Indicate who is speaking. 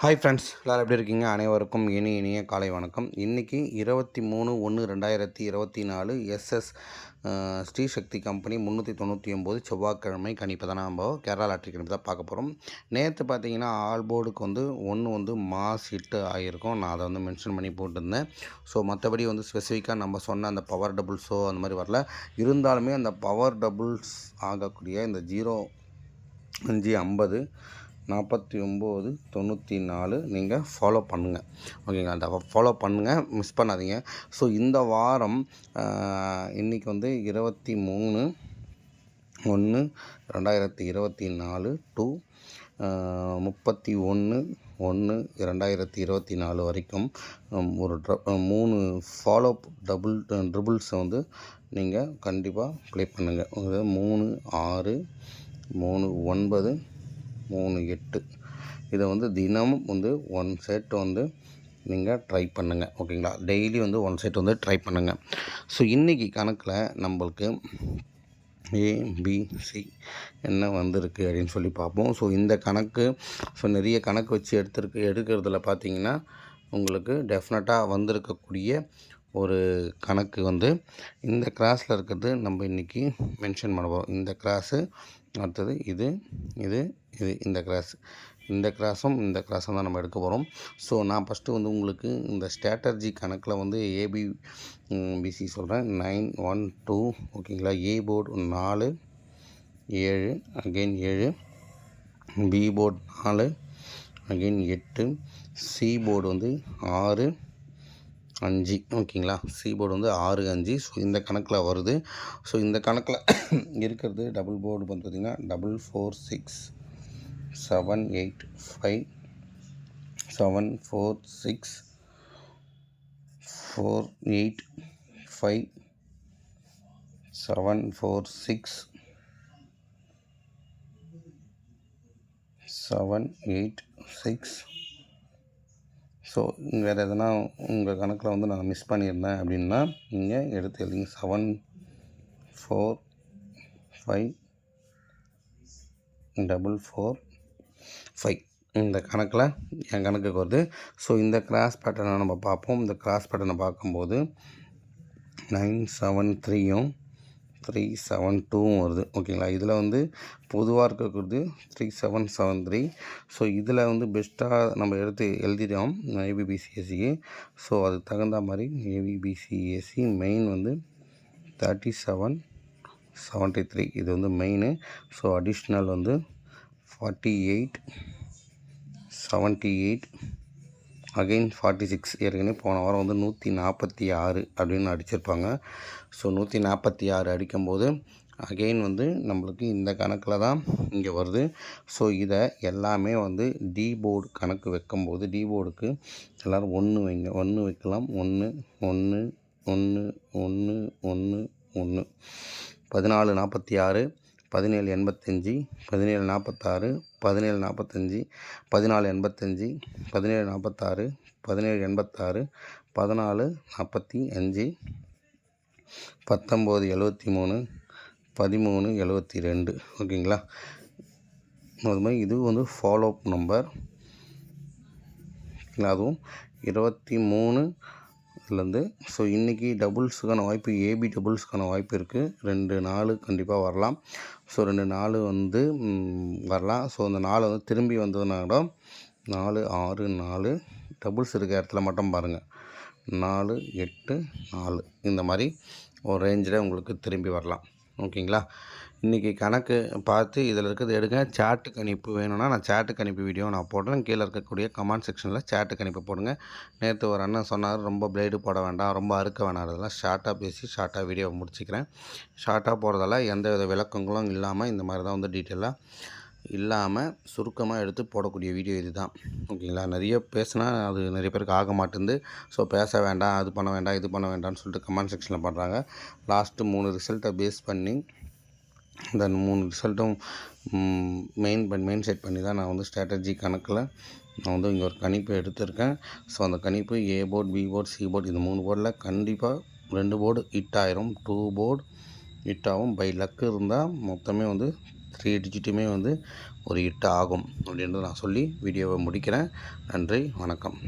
Speaker 1: Hi friends எல்லோரும் எப்படி இருக்கீங்க? அனைவருக்கும் இனி இனிய காலை வணக்கம். இன்றைக்கி இருபத்தி மூணு ஒன்று ரெண்டாயிரத்தி இருபத்தி நாலு எஸ்எஸ் ஸ்ரீசக்தி கம்பெனி முந்நூற்றி தொண்ணூற்றி ஒம்பது செவ்வாய்க்கிழமை கணிப்பை தான் நம்ம கேரளா லாட்ரி கணிப்பு தான் பார்க்க போகிறோம் நேற்று பார்த்தீங்கன்னா ஆல் போர்டுக்கு வந்து ஒன்று வந்து மாஸ் ஹிட்டு ஆகியிருக்கும். நான் அதை வந்து மென்ஷன் பண்ணி போட்டிருந்தேன். ஸோ மற்றபடி வந்து ஸ்பெசிஃபிக்காக நம்ம சொன்ன அந்த பவர் டபுள்ஸோ அந்த மாதிரி வரல. இருந்தாலுமே அந்த பவர் டபுள்ஸ் ஆகக்கூடிய இந்த ஜீரோ அஞ்சு ஐம்பது நாற்பத்தி ஒம்பது தொண்ணூற்றி நாலு நீங்கள் ஃபாலோ பண்ணுங்கள் ஓகேங்களா? அந்த ஃபாலோ பண்ணுங்கள் மிஸ் பண்ணாதீங்க. ஸோ இந்த வாரம் இன்றைக்கி வந்து இருபத்தி மூணு ஒன்று ரெண்டாயிரத்தி இருபத்தி நாலு டூ முப்பத்தி ஒன்று ஒன்று ரெண்டாயிரத்தி இருபத்தி நாலு வரைக்கும் ஒரு மூணு ஃபாலோ டபுள் ட்ரிபிள்ஸை வந்து நீங்கள் கண்டிப்பாக ப்ளே பண்ணுங்கள் மூணு ஆறு மூணு ஒன்பது மூணு எட்டு. இதை வந்து தினமும் வந்து ஒன் செட் வந்து நீங்கள் ட்ரை பண்ணுங்கள் ஓகேங்களா டெய்லி வந்து ஒன் செட் வந்து ட்ரை பண்ணுங்கள் ஸோ இன்றைக்கி கணக்கில் நம்மளுக்கு ஏபிசி என்ன வந்திருக்கு அப்படின்னு சொல்லி பார்ப்போம். ஸோ இந்த கணக்கு ஸோ நிறைய கணக்கு வச்சு எடுத்துருக்கு எடுக்கிறதுல பார்த்தீங்கன்னா உங்களுக்கு டெஃபினட்டாக வந்திருக்கக்கூடிய ஒரு கணக்கு வந்து இந்த கிராஸில் இருக்கிறது நம்ம இன்றைக்கி மென்ஷன் பண்ண போகிறோம் இந்த கிராஸு அடுத்தது இது இது இது இந்த கிராஸ் இந்த கிராஸும் இந்த கிராஸும் தான் நம்ம எடுக்க போகிறோம் ஸோ நான் ஃபஸ்ட்டு வந்து உங்களுக்கு இந்த ஸ்ட்ராட்டர்ஜி கணக்கில் வந்து ஏபி பிசி சொல்கிறேன் நைன் ஒன் டூ ஓகேங்களா ஏ போர்டு நாலு ஏழு அகெயின் ஏழு. பி போர்டு நாலு அகெயின் எட்டு. சி போர்டு வந்து ஆறு அஞ்சு ஓகேங்களா? சி போர்டு வந்து ஆறு அஞ்சு. ஸோ இந்த கணக்கில் வருது. ஸோ இந்த கணக்கில் இருக்கிறது டபுள் போர்டு பார்த்திங்கன்னா double four six seven eight five seven four six four eight five seven four six seven eight six so வேறு எதனா உங்கள் கணக்கில் வந்து நான் மிஸ் பண்ணியிருந்தேன் அப்படின்னா நீங்கள் எடுத்து எழுதிங்க. Seven four five double four five இந்த கணக்கில் என் கணக்குக்கு வருது. ஸோ இந்த கிராஸ் பேட்டர்னை நம்ம பார்ப்போம். இந்த கிராஸ் பேட்டர்னை பார்க்கும்போது நைன் செவன் த்ரீயும் த்ரீ செவன் டூவும் வருது. ஓகேங்களா இதில் வந்து பொதுவாக இருக்கக்கூடியது three seven seven three so இதில் வந்து பெஸ்ட்டாக நம்ம எடுத்து எழுதிட்டோம் ஏபிபிசிஎஸ்சிக்கு ஸோ அதுக்கு தகுந்த மாதிரி ஏபிபிசிஎஸ்சி மெயின் வந்து தேர்ட்டி செவன் செவன்ட்டி த்ரீ இது வந்து மெயினு ஸோ அடிஷ்னல் வந்து forty eight seventy eight again forty six ஏற்கனவே போன வாரம் வந்து நூற்றி நாற்பத்தி ஆறு அப்படின்னு அடிச்சிருப்பாங்க. ஸோ நூற்றி நாற்பத்தி ஆறு அடிக்கும்போது அகெயின் வந்து நம்மளுக்கு இந்த கணக்கில் தான் இங்கே வருது. ஸோ இதை எல்லாமே வந்து டி போர்டு கணக்கு வைக்கும்போது டி போர்டுக்கு எல்லோரும் ஒன்று வைங்க ஒன்று வைக்கலாம். ஒன்று ஒன்று ஒன்று ஒன்று ஒன்று ஒன்று பதினாலு நாற்பத்தி ஆறு. பதினேழு எண்பத்தஞ்சி பதினேழு நாற்பத்தாறு பதினேழு நாற்பத்தஞ்சி பதினாலு எண்பத்தஞ்சி பதினேழு நாற்பத்தாறு பதினேழு எண்பத்தாறு பதினாலு நாற்பத்தி அஞ்சு பத்தொம்போது எழுபத்தி மூணு பதிமூணு எழுபத்தி ரெண்டு ஓகேங்களா? அது மாதிரி இது வந்து ஃபாலோ அப் நம்பர் அதுவும் இருபத்தி மூணு இதுலேருந்து ஸோ இன்றைக்கி டபுள்ஸுக்கான வாய்ப்பு ஏபி டபுள்ஸுக்கான வாய்ப்பு இருக்குது ரெண்டு நாள் கண்டிப்பாக வரலாம். ஸோ ரெண்டு நாள் வந்து வரலாம். ஸோ அந்த நாள் வந்து திரும்பி வந்ததுனா கூட நாலு ஆறு நாலு டபுள்ஸ் இருக்கிற இடத்துல மட்டும் பாருங்கள் நாலு எட்டு நாலு. இந்த மாதிரி ஒரு ரேஞ்சில் உங்களுக்கு திரும்பி வரலாம். ஓகேங்களா இன்றைக்கி கணக்கு பார்த்து இதில் இருக்கிறது எடுங்க. சாட்டு கணிப்பு வேணும்னா நான் சாட்டு கணிப்பு வீடியோ நான் போடுறேன். கீழே இருக்கக்கூடிய கமெண்ட் செக்ஷனில் சாட்டு கணிப்பு போடுங்க. நேற்று ஒரு அண்ணன் சொன்னார் ரொம்ப பிளேடு போட வேண்டாம் ரொம்ப அறுக்க வேணாம் அதெல்லாம் ஷார்ட்டாக பேசி ஷார்ட்டாக வீடியோ முடிச்சுக்கிறேன். ஷார்ட்டாக போகிறதால எந்த வித விளக்கங்களும் இல்லாமல் இந்த மாதிரி தான் வந்து டீட்டெயிலாக இல்லாமல் சுருக்கமாக எடுத்து போடக்கூடிய வீடியோ இது தான் ஓகேங்களா நிறைய பேசுனா அது நிறைய பேருக்கு ஆக மாட்டேங்குது. ஸோ பேச வேண்டாம் அது பண்ண வேண்டாம் இது பண்ண வேண்டாம்னு சொல்லிட்டு கமெண்ட் செக்ஷனில் பண்ணுறாங்க லாஸ்ட்டு மூணு ரிசல்ட்டை பேஸ் பண்ணி இந்த மூணு ரிசல்ட்டும் மெயின் மெயின் செட் பண்ணி தான் நான் வந்து ஸ்ட்ராட்டஜி கணக்கில் நான் வந்து இங்கே ஒரு கணிப்பு எடுத்திருக்கேன். ஸோ அந்த கணிப்பு A board B board C board இந்த மூணு போர்டில் கண்டிப்பாக ரெண்டு போர்டு ஹிட் ஆயிரும். டூ போர்டு ஹிட் ஆகும். பை லக்கு இருந்தால் மொத்தமே வந்து த்ரீ டிஜிட்டுமே வந்து ஒரு ஹிட் ஆகும் அப்படின்றத நான் சொல்லி வீடியோவை முடிக்கிறேன். நன்றி வணக்கம்.